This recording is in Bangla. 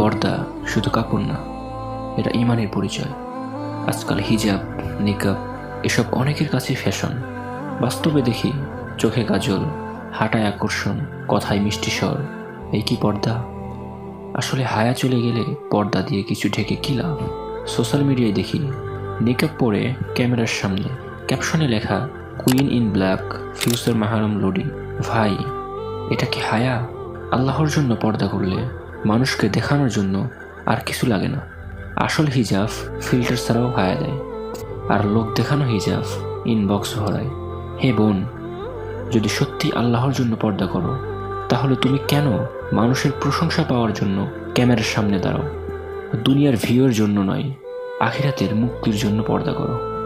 পর্দা শুধু কাপড় না, এটা ইমানের পরিচয়। আজকাল হিজাব, নিকাব, এসব অনেকের কাছে ফ্যাশন বাস্তবে দেখি চোখে কাজল, হাঁটায় আকর্ষণ, কথায় মিষ্টি স্বর, এই কি পর্দা? আসলে হায়া চলে গেলে পর্দা দিয়ে কিছু ঢেকে কী লাভ? সোশ্যাল মিডিয়ায় দেখি নিকাব পরে ক্যামেরার সামনে, ক্যাপশনে লেখা কুইন ইন ব্ল্যাক ফিউচার মাহারম লোডি ভাই, এটা কি হায়া? আল্লাহর জন্য পর্দা করলে মানুষকে দেখানোর জন্য আর কিছু লাগে না। আসল হিজাব ফিল্টার ছাড়াও হায়া দেয় আর লোক দেখানো হিজাব ইনবক্স ভরায় হে বোন, যদি সত্যি আল্লাহর জন্য পর্দা করো, তাহলে তুমি কেন মানুষের প্রশংসা পাওয়ার জন্য ক্যামেরার সামনে দাঁড়াও? দুনিয়ার ভিউর জন্য নয়, আখিরাতের মুক্তির জন্য পর্দা করো।